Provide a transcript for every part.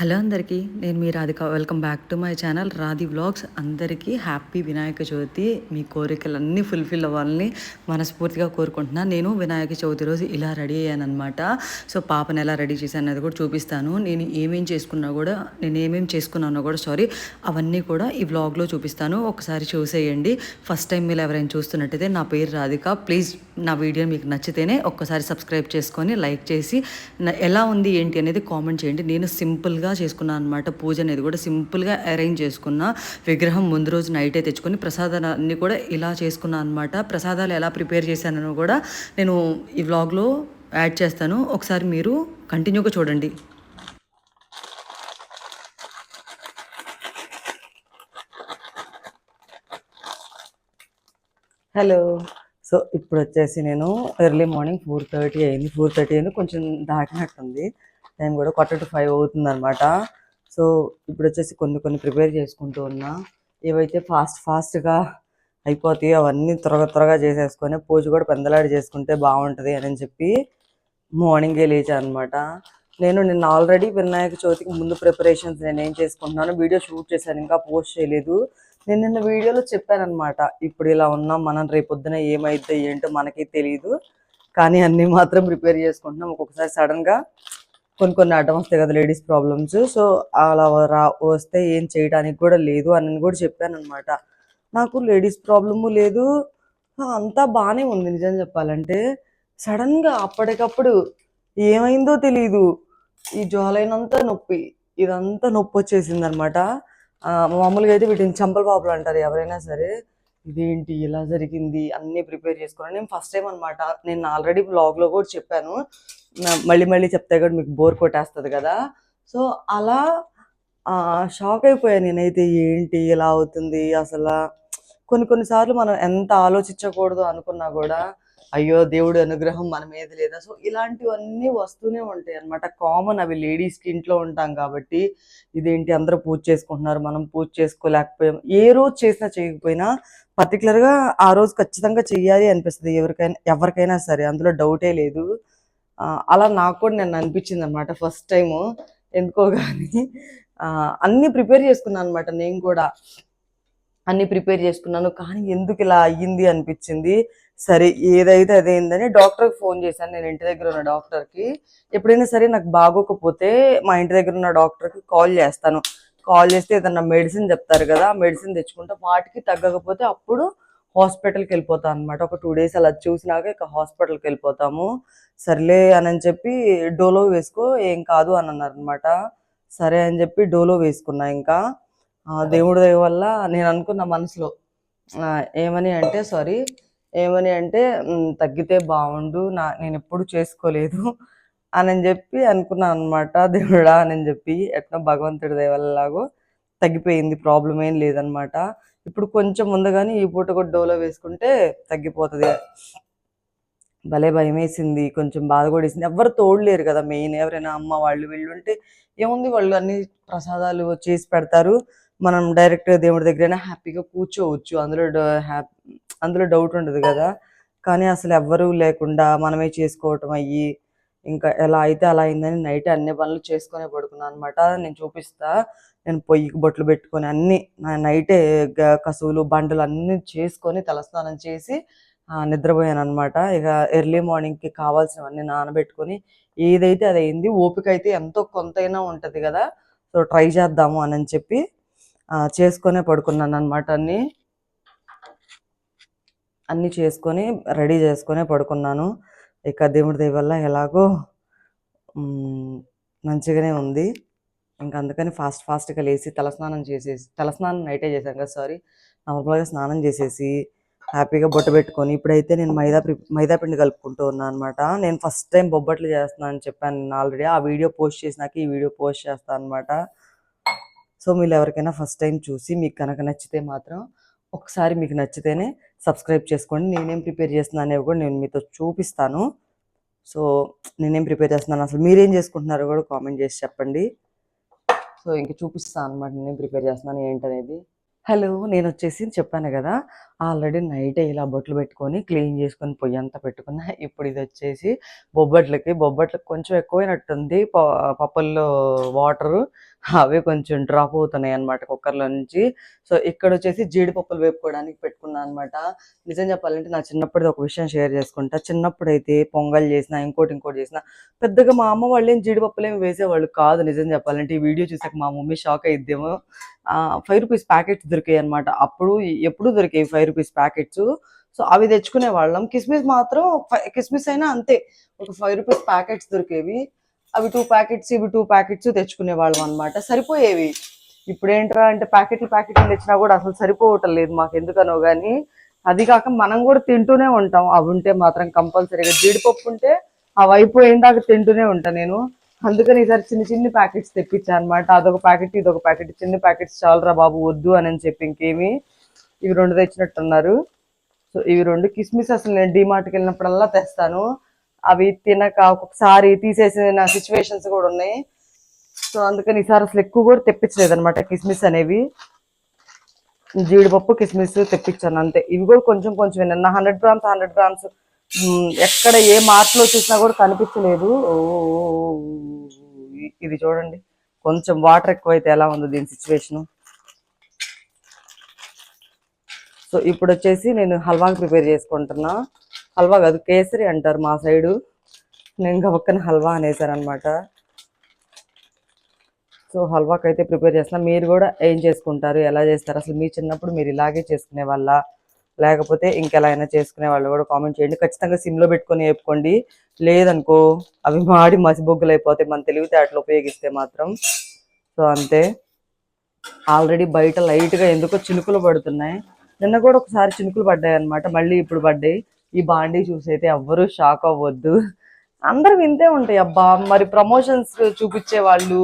Hello అందరికీ నేను మీ Radhika. Welcome back to my channel Radhi vlogs. అందరికీ హ్యాపీ వినాయక చవితి. మీ కోరికలన్నీ ఫుల్ఫిల్ అవ్వాలని మనస్ఫూర్తిగా కోరుకుంటున్నాను నేను వినాయక చవితి రోజు ఇలా రెడీ అయ్యాను అనమాట సో పాపను ఎలా రెడీ చేశాను అనేది కూడా చూపిస్తాను. నేను ఏమేం చేసుకున్నా కూడా నేను ఏమేం చేసుకున్నానో కూడా సారీ అవన్నీ కూడా ఈ వ్లాగ్లో చూపిస్తాను. ఒకసారి చూసేయండి. ఫస్ట్ టైం మీరు ఎవరైనా చూస్తున్నట్టయితే నా పేరు రాధిక. ప్లీజ్ నా వీడియో మీకు నచ్చితేనే ఒక్కసారి సబ్స్క్రైబ్ చేసుకొని లైక్ చేసి ఎలా ఉంది ఏంటి అనేది కామెంట్ చేయండి. నేను సింపుల్గా చేసుకున్నాను అనమాట పూజ అనేది కూడా సింపుల్గా అరేంజ్ చేసుకున్నా. విగ్రహం ముందు రోజు నైటే తెచ్చుకొని ప్రసాదాన్ని కూడా ఇలా చేసుకున్నాను అనమాట ప్రసాదాలు ఎలా ప్రిపేర్ చేశానో కూడా నేను ఈ వ్లాగ్లో యాడ్ చేస్తాను. ఒకసారి మీరు కంటిన్యూగా చూడండి. హలో. సో ఇప్పుడు వచ్చేసి నేను ఎర్లీ మార్నింగ్ ఫోర్ థర్టీ అయింది. ఫోర్ థర్టీ అయింది. కొంచెం దాటినట్టుంది. టైం కూడా క్వార్టర్ టు ఫైవ్ అవుతుంది అనమాట సో ఇప్పుడు వచ్చేసి కొన్ని కొన్ని ప్రిపేర్ చేసుకుంటూ ఉన్నా. ఏవైతే ఫాస్ట్ ఫాస్ట్గా అయిపోతాయి అవన్నీ త్వరగా త్వరగా చేసేసుకొని పూజ కూడా పెందలాడి చేసుకుంటే బాగుంటుంది అని చెప్పి మార్నింగే లేచాను అనమాట నేను నిన్న ఆల్రెడీ వినాయక చవితికి ముందు ప్రిపరేషన్స్ నేను ఏం చేసుకుంటున్నాను వీడియో షూట్ చేశాను. ఇంకా పోస్ట్ చేయలేదు. నేను నిన్న వీడియోలో చెప్పాను అనమాట ఇప్పుడు ఇలా ఉన్నాం మనం రేపొద్దున ఏమైద్దో ఏంటో మనకి తెలియదు కానీ అన్నీ మాత్రం ప్రిపేర్ చేసుకుంటున్నాం. ఒక్కొక్కసారి సడన్గా కొన్ని కొన్ని అడ్డం వస్తాయి కదా లేడీస్ ప్రాబ్లమ్స్. సో అలా రా వస్తే ఏం చేయడానికి కూడా లేదు అని కూడా చెప్పాను అనమాట నాకు లేడీస్ ప్రాబ్లము లేదు. అంతా బాగానే ఉంది నిజం చెప్పాలంటే. సడన్గా అప్పటికప్పుడు ఏమైందో తెలియదు ఈ జోలైనంత నొప్పి ఇదంతా నొప్పి వచ్చేసింది అనమాట మామూలుగా అయితే వీటిని చంపల పాపలు అంటారు ఎవరైనా సరే. ఇదేంటి ఇలా జరిగింది అన్నీ ప్రిపేర్ చేసుకున్నాను. నేను ఫస్ట్ టైం అనమాట నేను ఆల్రెడీ బ్లాగ్లో కూడా చెప్పాను. మళ్ళీ మళ్ళీ చెప్తే కూడా మీకు బోర్ కొట్టేస్తుంది కదా. సో అలా షాక్ అయిపోయాను నేనైతే. ఏంటి ఇలా అవుతుంది అసలు? కొన్ని కొన్నిసార్లు మనం ఎంత ఆలోచించకూడదు అనుకున్నా కూడా అయ్యో దేవుడి అనుగ్రహం మన మీద లేదా. సో ఇలాంటివన్నీ వస్తూనే ఉంటాయి అన్నమాట. కామన్ అవి లేడీస్కి ఇంట్లో ఉంటాం కాబట్టి ఇదేంటి అందరూ పూజ చేసుకుంటున్నారు మనం పూజ చేసుకోలేకపోయాం. ఏ రోజు చేసినా చేయకపోయినా పర్టికులర్గా ఆ రోజు ఖచ్చితంగా చెయ్యాలి అనిపిస్తుంది ఎవరికైనా ఎవరికైనా సరే. అందులో డౌటే లేదు. అలా నాకు కూడా నేను అనిపించింది అనమాట ఫస్ట్ టైము. ఎందుకో కానీ అన్నీ ప్రిపేర్ చేసుకున్నాను అనమాట నేను కూడా. అన్ని ప్రిపేర్ చేసుకున్నాను. కానీ ఎందుకు ఇలా అయ్యింది అనిపించింది. సరే ఏదైతే అదేందని డాక్టర్కి ఫోన్ చేశాను. నేను ఇంటి దగ్గర ఉన్న డాక్టర్కి. ఎప్పుడైనా సరే నాకు బాగోకపోతే మా ఇంటి దగ్గర ఉన్న డాక్టర్కి కాల్ చేస్తాను. కాల్ చేస్తే ఏదన్నా మెడిసిన్ చెప్తారు కదా మెడిసిన్ తెచ్చుకుంటే వాటికి తగ్గకపోతే అప్పుడు హాస్పిటల్కి వెళ్ళిపోతాం అనమాట ఒక టూ డేస్ అలా చూసినాక ఇక హాస్పిటల్కి వెళ్ళిపోతాము. సర్లే అని చెప్పి డోలో వేసుకో ఏం కాదు అని అన్నారు అనమాట సరే అని చెప్పి డోలో వేసుకున్నా ఇంకా. దేవుడి దయ వల్ల నేను అనుకున్న మనసులో. ఏమని అంటే సారీ ఏమని అంటే తగ్గితే బాగుండు నా నేను ఎప్పుడు చేసుకోలేదు అని చెప్పి అనుకున్నాను అనమాట దేవుడా అని చెప్పి ఎట్లా భగవంతుడి దయ తగ్గిపోయింది ప్రాబ్లం ఏం లేదనమాట ఇప్పుడు కొంచెం ముందుగానే ఈ పూట కూడా డోలో వేసుకుంటే తగ్గిపోతుంది. భలే భయం వేసింది కొంచెం బాధ కూడా వేసింది. ఎవరు తోడలేరు కదా మెయిన్. ఎవరైనా అమ్మ వాళ్ళు వీళ్ళు ఉంటే ఏముంది? వాళ్ళు అన్ని ప్రసాదాలు చేసి పెడతారు. మనం డైరెక్ట్గా దేవుడి దగ్గరైనా హ్యాపీగా కూర్చోవచ్చు. అందులో అందులో డౌట్ ఉండదు కదా. కానీ అసలు ఎవ్వరూ లేకుండా మనమే చేసుకోవటం అయ్యి ఇంకా ఎలా అయితే అలా అయిందని నైట్ అన్ని పనులు చేసుకునే పడుకున్నాను అనమాట నేను చూపిస్తా. నేను పొయ్యికి బొట్లు పెట్టుకొని అన్ని నా నైటే కసువులు బండలు అన్ని చేసుకొని తలస్నానం చేసి నిద్రపోయాను అనమాట ఇక ఎర్లీ మార్నింగ్కి కావాల్సినవన్నీ నానబెట్టుకొని ఏదైతే అది అయింది ఓపిక అయితే ఎంతో కొంతైనా ఉంటుంది కదా. సో ట్రై చేద్దాము అని చెప్పి చేసుకొనే పడుకున్నాను అనమాట అన్ని. అన్ని చేసుకొని రెడీ చేసుకొని పడుకున్నాను. ఇక దేవుడి దయ వల్ల ఎలాగో మంచిగానే ఉంది. ఇంకా అందుకని ఫాస్ట్ ఫాస్ట్గా లేచి తలస్నానం చేసేసి తలస్నానం నైటే చేశాను కదా సారీ. నార్మల్గా స్నానం చేసేసి హ్యాపీగా బొట్ట పెట్టుకొని ఇప్పుడైతే నేను మైదా మైదాపిండి మైదా పిండి కలుపుకుంటూ ఉన్నాను అనమాట నేను ఫస్ట్ టైం బొబ్బట్లు చేస్తున్నాను అని చెప్పాను నేను ఆల్రెడీ. ఆ వీడియో పోస్ట్ చేసినాక ఈ వీడియో పోస్ట్ చేస్తాను అనమాట సో మీరు ఎవరికైనా ఫస్ట్ టైం చూసి మీకు కనుక నచ్చితే మాత్రం ఒకసారి మీకు నచ్చితేనే సబ్స్క్రైబ్ చేసుకోండి. నేనేం ప్రిపేర్ చేస్తున్నాను అనేవి కూడా నేను మీతో చూపిస్తాను. సో నేనేం ప్రిపేర్ చేస్తున్నాను? అసలు మీరేం చేసుకుంటున్నారో కూడా కామెంట్ చేసి చెప్పండి. సో ఇంక చూపిస్తాను అనమాట నేనేం ప్రిపేర్ చేస్తున్నాను ఏంటనేది. హలో నేను వచ్చేసి చెప్పాను కదా ఆల్రెడీ నైటే ఇలా బొట్లు పెట్టుకొని క్లీన్ చేసుకొని పొయ్యి అంతా పెట్టుకున్నా ఇప్పుడు ఇది వచ్చేసి బొబ్బట్లకి బొబ్బట్లకి కొంచెం ఎక్కువైనట్టుంది ప- పప్పుల్లో వాటరు. అవే కొంచెం డ్రాప్ అవుతున్నాయి అన్నమాట కుక్కర్లో నుంచి. సో ఇక్కడ వచ్చేసి జీడిపప్పులు వేపుకోవడానికి పెట్టుకున్నాను అనమాట నిజం చెప్పాలంటే నా చిన్నప్పుడు ఒక విషయం షేర్ చేసుకుంటా. చిన్నప్పుడు అయితే పొంగల్ చేసిన ఇంకోటి ఇంకోటి చేసిన పెద్దగా మా అమ్మ వాళ్ళు ఏం జీడిపప్పులు ఏమి వేసేవాళ్ళు కాదు నిజం చెప్పాలంటే. ఈ వీడియో చూసాక మా మమ్మీ షాక్ అయిద్దేమో. ఫైవ్ రూపీస్ ప్యాకెట్స్ దొరికాయి అనమాట అప్పుడు ఎప్పుడు దొరికాయి ఫైవ్ రూపీస్ ప్యాకెట్స్. సో అవి తెచ్చుకునే వాళ్ళం కిస్మిస్ మాత్రం కిస్మిస్ అయినా అంతే. ఒక ఫైవ్ రూపీస్ ప్యాకెట్స్ దొరికేవి. అవి టూ ప్యాకెట్స్ ఇవి టూ ప్యాకెట్స్ తెచ్చుకునే వాళ్ళం అనమాట సరిపోయేవి. ఇప్పుడు ఏంట్రా అంటే ప్యాకెట్లు ప్యాకెట్లు తెచ్చినా కూడా అసలు సరిపోవటం లేదు మాకు ఎందుకనో కానీ అది కాక మనం కూడా తింటూనే ఉంటాం. అవి ఉంటే మాత్రం కంపల్సరీగా జీడిపప్పు ఉంటే అవి అయిపోయిన దాకా తింటూనే ఉంటాను నేను. అందుకని ఈసారి చిన్న చిన్న ప్యాకెట్స్ తెప్పించాను అనమాట అదొక ప్యాకెట్ ఇదొక ప్యాకెట్ చిన్న ప్యాకెట్స్ చాలరా బాబు వద్దు అని అని చెప్పి ఇంకేమి. ఇవి రెండు తెచ్చినట్టున్నారు. సో ఇవి రెండు. కిస్మిస్ అసలు నేను డిమార్ట్కి వెళ్ళినప్పుడల్లా తెస్తాను. అవి తినక ఒక్కొక్కసారి తీసేసిన సిచ్యువేషన్స్ కూడా ఉన్నాయి. సో అందుకని ఈసారి అసలు ఎక్కువ కూడా తెప్పించలేదు అనమాట కిస్మిస్ అనేవి. జీడిపప్పు కిస్మిస్ తెప్పించాను అంతే. ఇవి కూడా కొంచెం కొంచెం నా హండ్రెడ్ గ్రామ్స్ హండ్రెడ్ గ్రామ్స్ ఎక్కడ ఏ మార్ట్లో చూసినా కూడా కనిపించలేదు. ఓ, ఇది చూడండి. కొంచెం వాటర్ ఎక్కువైతే ఎలా ఉంది దీని సిచ్యువేషన్ సో ఇప్పుడు వచ్చేసి నేను హల్వాకి ప్రిపేర్ చేసుకుంటున్నా. హల్వా కాదు కేసరి అంటారు మా సైడు. నేను పక్కన హల్వా అనేసారనమాట. సో హల్వాకి అయితే ప్రిపేర్ చేస్తున్నా. మీరు కూడా ఏం చేసుకుంటారు ఎలా చేస్తారు? అసలు మీ చిన్నప్పుడు మీరు ఇలాగే చేసుకునే వాళ్ళ? లేకపోతే ఇంకెలా అయినా చేసుకునే వాళ్ళు కూడా కామెంట్ చేయండి. ఖచ్చితంగా సిమ్లో పెట్టుకొని వేపుకోండి. లేదనుకో అవి మాడి మసిబొగ్గులు అయిపోతాయి మన తెలివితేటలు ఉపయోగిస్తే మాత్రం. సో అంతే. ఆల్రెడీ బయట లైట్గా ఎందుకో చినుకులు పడుతున్నాయి. నిన్న కూడా ఒకసారి చినుకులు పడ్డాయి అన్నమాట మళ్ళీ ఇప్పుడు పడ్డాయి. ఈ బాండీ చూసి అయితే ఎవ్వరూ షాక్ అవ్వద్దు. అందరూ వింతే ఉంటాయి అబ్బా మరి ప్రమోషన్స్ చూపించే వాళ్ళు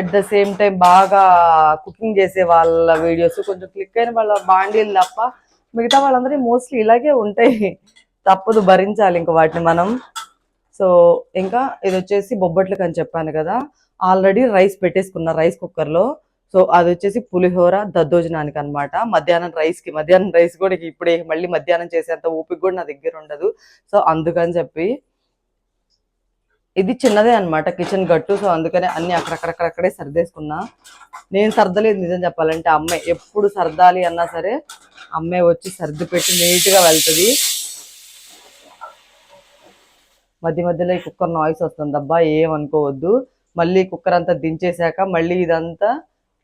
ఎట్ ద సేమ్ టైం బాగా కుకింగ్ చేసే వాళ్ళ వీడియోస్ కొంచెం క్లిక్ అయిన వాళ్ళ బాండీలు తప్ప మిగతా వాళ్ళందరూ మోస్ట్లీ ఇలాగే ఉంటాయి. తప్పదు భరించాలి ఇంకా వాటిని మనం. సో ఇంకా ఇది వచ్చేసి బొబ్బట్లకు అని చెప్పాను కదా ఆల్రెడీ రైస్ పెట్టేసుకున్న రైస్ కుక్కర్లో సో అది వచ్చేసి పులిహోర దద్దోజనానికి అన్నమాట మధ్యాహ్నం రైస్కి మధ్యాహ్నం రైస్ కూడా ఇప్పుడే మళ్ళీ మధ్యాహ్నం చేసేంత ఓపిక కూడా నా దగ్గర ఉండదు. సో అందుకని చెప్పి ఇది చిన్నదే అన్నమాట కిచెన్ గట్టు. సో అందుకనే అన్ని అక్కడక్కడక్కడక్కడే సర్దేసుకున్నా. నేను సర్దలేదు నిజం చెప్పాలంటే అమ్మాయి ఎప్పుడు సర్దాలి అన్నా సరే అమ్మాయి వచ్చి సర్ది పెట్టి నీట్గా వెళ్తుంది. మధ్య మధ్యలో ఈ కుక్కర్ నాయిస్ వస్తుంది అబ్బా ఏమనుకోవద్దు. మళ్ళీ కుక్కర్ అంతా దించేసాక మళ్ళీ ఇదంతా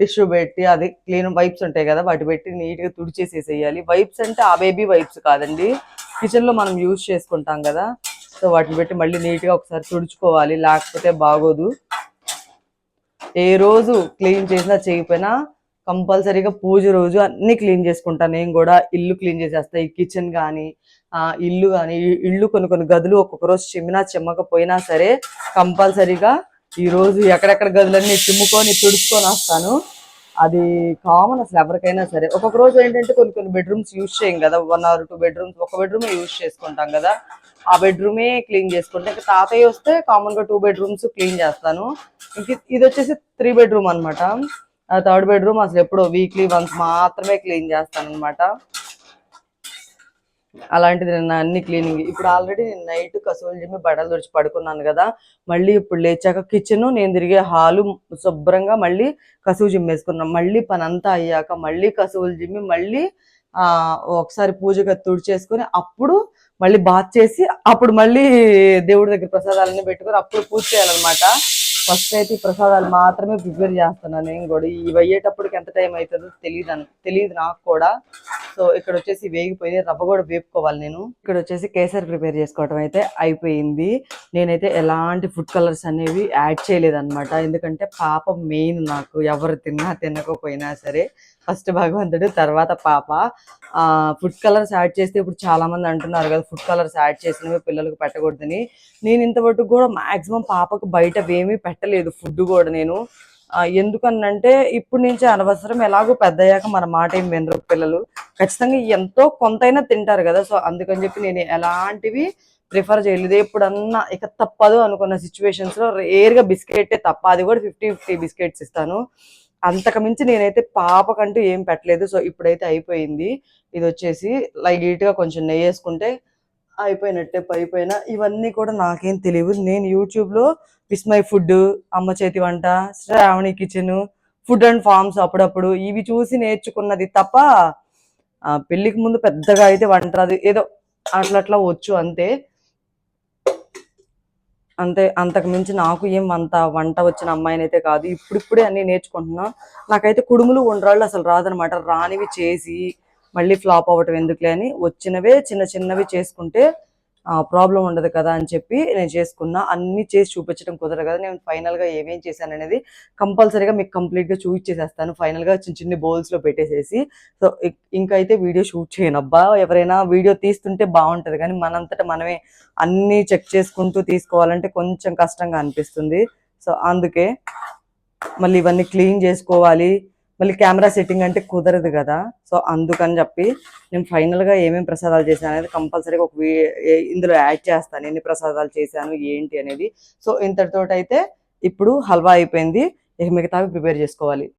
టిష్యూ పెట్టి అది క్లీన్ వైప్స్ ఉంటాయి కదా వాటి పెట్టి నీట్గా తుడిచేసేసేయాలి. వైప్స్ అంటే ఆ బేబీ వైప్స్ కాదండి. కిచెన్లో మనం యూజ్ చేసుకుంటాం కదా సో వాటిని పెట్టి మళ్ళీ నీట్గా ఒకసారి తుడుచుకోవాలి. లేకపోతే బాగోదు. ఏ రోజు క్లీన్ చేసినా చేయకపోయినా కంపల్సరీగా పూజ రోజు అన్ని క్లీన్ చేసుకుంటాను నేను కూడా ఇల్లు క్లీన్ చేసేస్తా. ఈ కిచెన్ కానీ ఇల్లు కానీ ఇల్లు కొన్ని కొన్ని గదులు ఒక్కొక్క రోజు చిమ్మినా చిమ్మకపోయినా సరే కంపల్సరీగా ఈ రోజు ఎక్కడెక్కడ గదులన్నీ చిమ్ముకొని తుడుచుకొని వస్తాను. అది కామన్ అసలు ఎవరికైనా సరే. ఒక్కొక్క రోజు ఏంటంటే కొన్ని కొన్ని బెడ్రూమ్స్ యూజ్ చేయం కదా. వన్ ఆర్ టూ బెడ్రూమ్స్ ఒక బెడ్రూమే యూజ్ చేసుకుంటాం కదా. ఆ బెడ్రూమే క్లీన్ చేసుకుంటాం. ఇంకా తాతయ్య వస్తే కామన్గా టూ బెడ్రూమ్స్ క్లీన్ చేస్తాను. ఇంక ఇది వచ్చేసి త్రీ బెడ్రూమ్ అన్నమాట. థర్డ్ బెడ్రూమ్ అసలు ఎప్పుడో వీక్లీ వన్స్ మాత్రమే క్లీన్ చేస్తాను అనమాట అలాంటిది నిన్న అన్ని క్లీనింగ్ ఇప్పుడు ఆల్రెడీ నేను నైట్ కసువులు చెప్పి బట్టలు తుడిచి పడుకున్నాను కదా మళ్ళీ ఇప్పుడు లేచాక కిచెన్ నేను తిరిగే హాలు శుభ్రంగా మళ్ళీ కసువు జిమ్మేసుకున్నాం మళ్ళీ పని అంతా అయ్యాక మళ్ళీ కసువులు జిమ్మి మళ్ళీ ఆ ఒకసారి పూజగా తుడిచేసుకొని అప్పుడు మళ్ళీ బాత్ చేసి అప్పుడు మళ్ళీ దేవుడి దగ్గర ప్రసాదాలన్నీ పెట్టుకొని అప్పుడు పూజ చేయాలన్నమాట. ఫస్ట్ అయితే ఈ ప్రసాదాలు మాత్రమే ప్రిపేర్ చేస్తున్నాను నేను కూడా. ఇవి అయ్యేటప్పటికి ఎంత టైం అవుతుందో తెలియదు తెలియదు నాకు కూడా. సో ఇక్కడ వచ్చేసి వేగిపోయింది రవ్వ కూడా వేపుకోవాలి నేను. ఇక్కడ వచ్చేసి కేసరి ప్రిపేర్ చేసుకోవడం అయితే అయిపోయింది. నేనైతే ఎలాంటి ఫుడ్ కలర్స్ అనేవి యాడ్ చేయలేదన్నమాట. ఎందుకంటే పాప మెయిన్ నాకు ఎవరు తిన్నా తినకపోయినా సరే ఫస్ట్ భగవంతుడు తర్వాత పాప. ఫుడ్ కలర్స్ యాడ్ చేస్తే ఇప్పుడు చాలామంది అంటున్నారు కదా ఫుడ్ కలర్స్ యాడ్ చేసినవి పిల్లలకు పెట్టకూడదని. నేను ఇంతవరకు కూడా మాక్సిమం పాపకు బయట ఏమీ పెట్టలేదు ఫుడ్ కూడా నేను. ఎందుకనంటే ఇప్పుడు నుంచి అనవసరం ఎలాగో పెద్ద అయ్యాక మన మాట ఏం వినరు పిల్లలు. ఖచ్చితంగా ఎంతో కొంతైనా తింటారు కదా. సో అందుకని చెప్పి నేను ఎలాంటివి ప్రిఫర్ చేయలేదు. ఎప్పుడన్నా ఇక తప్పదు అనుకున్న సిచ్యువేషన్స్లో రేర్గా బిస్కెట్ తప్ప. అది కూడా ఫిఫ్టీ ఫిఫ్టీ బిస్కెట్స్ ఇస్తాను. అంతకు మించి నేనైతే పాపకంటూ ఏం పెట్టలేదు. సో ఇప్పుడైతే అయిపోయింది. ఇది వచ్చేసి లైట్గా కొంచెం నెయ్యి వేసుకుంటే అయిపోయినట్టే పైపోయిన ఇవన్నీ కూడా నాకేం తెలియదు నేను యూట్యూబ్లో విస్మై ఫుడ్ అమ్మ చేతి వంట Sravani kitchen food and farms అప్పుడప్పుడు ఇవి చూసి నేర్చుకున్నది తప్ప ఆ, ముందు పెద్దగా అయితే వంట రాదు. ఏదో అట్లా అట్లా వచ్చు అంతే. అంతే అంతకు మించి నాకు ఏం అంత వంట వచ్చిన అమ్మాయిని అయితే కాదు. ఇప్పుడిప్పుడే అన్ని నేర్చుకుంటున్నా. నాకైతే కుడుములు ఉండ్రాళ్ళు అసలు రాదనమాట. రానివి చేసి మళ్ళీ ఫ్లాప్ అవ్వటం ఎందుకులే అని వచ్చినవే చిన్న చిన్నవి చేసుకుంటే ప్రాబ్లం ఉండదు కదా అని చెప్పి నేను చేసుకున్నా. అన్ని చేసి చూపించడం కుదరదు కదా. నేను ఫైనల్గా ఏమేం చేశాను అనేది కంపల్సరీగా మీకు కంప్లీట్గా చూపించేసేస్తాను. ఫైనల్గా చిన్న చిన్న బౌల్స్లో పెట్టేసేసి సో ఇంకైతే వీడియో షూట్ చేయను. అబ్బా ఎవరైనా వీడియో తీస్తుంటే బాగుంటుంది కానీ మనంతటా మనమే అన్నీ చెక్ చేసుకుంటూ తీసుకోవాలంటే కొంచెం కష్టంగా అనిపిస్తుంది. సో అందుకే మళ్ళీ ఇవన్నీ క్లీన్ చేసుకోవాలి. మళ్ళీ కెమెరా సెట్టింగ్ అంటే కుదరదు కదా. సో అందుకని చెప్పి నేను ఫైనల్గా గా ఏమేమి ప్రసాదాలు చేశాను అనేది కంపల్సరీగా ఒక ఇందులో యాడ్ చేస్తాను. ఎన్ని ప్రసాదాలు చేశాను ఏంటి అనేది. సో ఇంతటితోటి అయితే ఇప్పుడు హల్వా అయిపోయింది. ఇక మిగతావి ప్రిపేర్ చేసుకోవాలి.